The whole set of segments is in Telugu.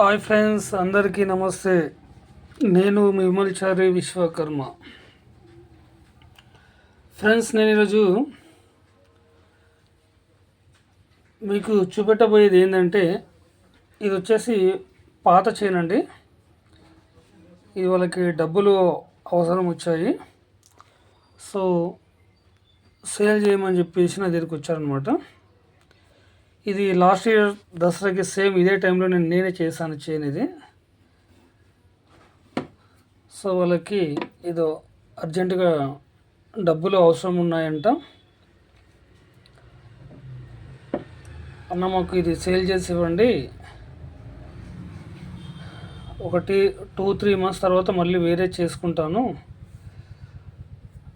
హాయ్ ఫ్రెండ్స్ అందరికీ నమస్తే. నేను విమల్చారి విశ్వకర్మ. ఫ్రెండ్స్ నేను ఈరోజు మీకు చూపెట్టబోయేది ఏంటంటే ఇది వచ్చేసి పాత చైన్ అండి. ఇది వాళ్ళకి డబ్బులు అవసరం వచ్చాయి. సో సేల్ చేయమని చెప్పేసి నా దగ్గరికి వచ్చారనమాట ఇది లాస్ట్ ఇయర్ దసరాకి సేమ్ ఇదే టైంలో నేను నేనే చేశాను చైన్ ఇది సో వాళ్ళకి ఏదో అర్జెంటుగా డబ్బులు అవసరం ఉన్నాయంట. అన్న మాకు ఇది సేల్ చేసి ఇవ్వండి. ఒకటి టూ త్రీ మంత్స్ తర్వాత మళ్ళీ వేరే చేసుకుంటాను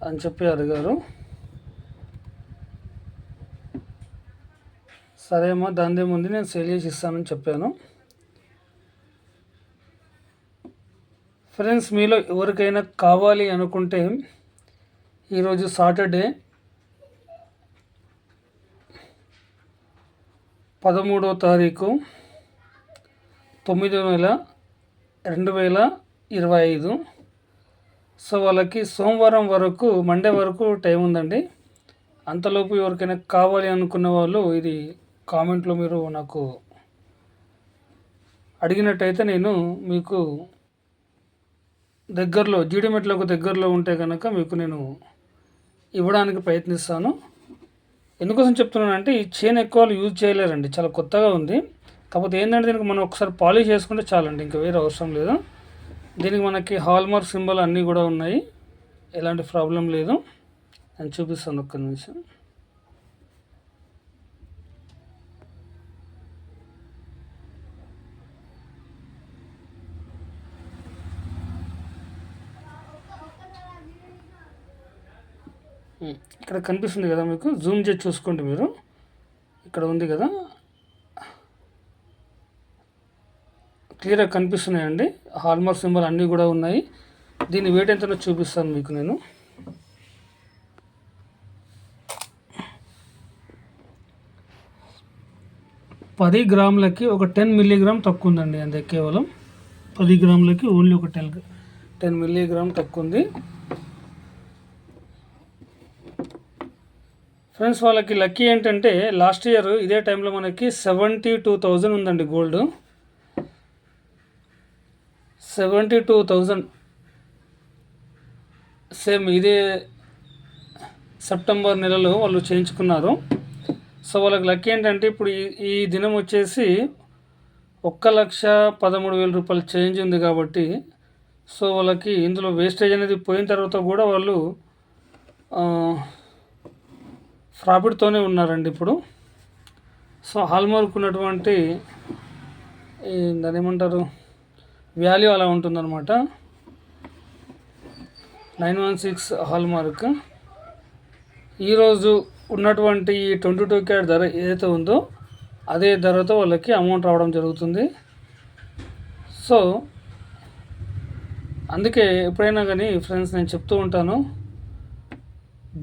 అని చెప్పి అడిగారు. సరే అమ్మా దాని ముందు నేను సేల్ చేసి ఇస్తానని చెప్పాను. ఫ్రెండ్స్ మీలో ఎవరికైనా కావాలి అనుకుంటే ఈరోజు సాటర్డే పదమూడో తారీఖు తొమ్మిదో నెల రెండు వేల ఇరవై ఐదు. సో వాళ్ళకి సోమవారం వరకు మండే వరకు టైం ఉందండి. అంతలోపు ఎవరికైనా కావాలి అనుకున్న వాళ్ళు ఇది కామెంట్లో మీరు నాకు అడిగినట్టయితే నేను మీకు దగ్గరలో జీడిమెట్లకు దగ్గరలో ఉంటే కనుక మీకు నేను ఇవ్వడానికి ప్రయత్నిస్తాను. ఎందుకోసం చెప్తున్నానంటే ఈ చైన్ ఎక్కువ యూజ్ చేయలేరండి. చాలా కొత్తగా ఉంది. కాకపోతే ఏంటంటే దీనికి మనం ఒకసారి పాలిష్ చేసుకుంటే చాలండి. ఇంకా వేరే అవసరం లేదు. దీనికి మనకి హాల్మార్క్ సింబల్ అన్నీ కూడా ఉన్నాయి. ఎలాంటి ప్రాబ్లం లేదు. నేను చూపిస్తాను ఒక్క నిమిషం. ఇక్కడ కనిపిస్తుంది కదా మీకు? జూమ్ చేసి చూసుకోండి మీరు. ఇక్కడ ఉంది కదా? క్లియర్గా కనిపిస్తున్నాయండి. హాల్మార్క్ సింబల్ అన్నీ కూడా ఉన్నాయి. దీని వెయిట్ ఎంతనో చూపిస్తాను మీకు నేను. పది గ్రాములకి ఒక టెన్ మిల్లీగ్రామ్ తక్కువ ఉందండి. అంతే కేవలం పది గ్రాములకి ఓన్లీ ఒక టెన్ టెన్ మిల్లీగ్రామ్ తక్కువ ఉంది. ఫ్రెండ్స్ వాళ్ళకి లక్కీ ఏంటంటే లాస్ట్ ఇయర్ ఇదే టైంలో మనకి సెవెంటీ టూ థౌజండ్ ఉందండి gold. Seventy two thousand. Same ఇదే సెప్టెంబర్ నెలలో వాళ్ళు చేయించుకున్నారు. సో వాళ్ళకి లక్కీ ఏంటంటే ఇప్పుడు ఈ దినం వచ్చేసి ఒక్క లక్ష పదమూడు వేల రూపాయలు చేంజ్ ఉంది కాబట్టి సో వాళ్ళకి ఇందులో వేస్టేజ్ అనేది పోయిన తర్వాత కూడా వాళ్ళు ప్రాఫిట్తోనే ఉన్నారండి ఇప్పుడు. సో హాల్మార్క్ ఉన్నటువంటి దాని ఏమంటారు వాల్యూ అలా ఉంటుందన్నమాట. నైన్ వన్ సిక్స్ హాల్మార్క్ ఈరోజు ఉన్నటువంటి ఈ ట్వంటీ టూ క్యారెట్ ధర ఏదైతే ఉందో అదే ధరతో వాళ్ళకి అమౌంట్ రావడం జరుగుతుంది. సో అందుకే ఎప్పుడైనా కానీ ఫ్రెండ్స్ నేను చెప్తూ ఉంటాను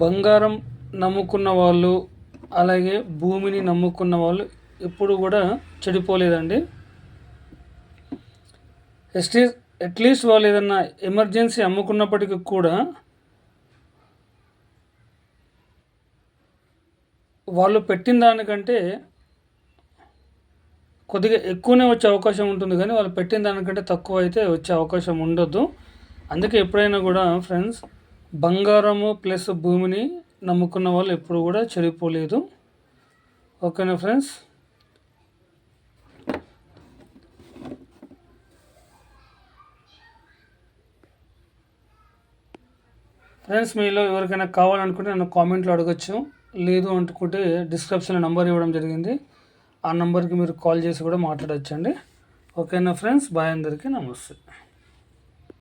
బంగారం నమ్ముకున్న వాళ్ళు అలాగే భూమిని నమ్ముకున్న వాళ్ళు ఎప్పుడు కూడా చెడిపోలేదండి. ఎస్టీ అట్లీస్ట్ వాళ్ళు ఏదన్నా ఎమర్జెన్సీ అమ్ముకున్నప్పటికీ కూడా వాళ్ళు పెట్టిన దానికంటే కొద్దిగా ఎక్కువనే వచ్చే అవకాశం ఉంటుంది కానీ వాళ్ళు పెట్టిన దానికంటే తక్కువ అయితే వచ్చే అవకాశం ఉండొద్దు. అందుకే ఎప్పుడైనా కూడా ఫ్రెండ్స్ బంగారము ప్లస్ భూమిని నమ్ముకున్న వాళ్ళు ఎప్పుడు కూడా చెడిపోలేదు. ఓకేనా ఫ్రెండ్స్? ఫ్రెండ్స్ మీలో ఎవరికైనా కావాలనుకుంటే నన్ను కామెంట్లో అడగచ్చు. లేదు అనుకుంటే డిస్క్రిప్షన్లో నెంబర్ ఇవ్వడం జరిగింది. ఆ నెంబర్కి మీరు కాల్ చేసి కూడా మాట్లాడచ్చండి. ఓకేనా ఫ్రెండ్స్? బాయ్ అందరికీ నమస్తే.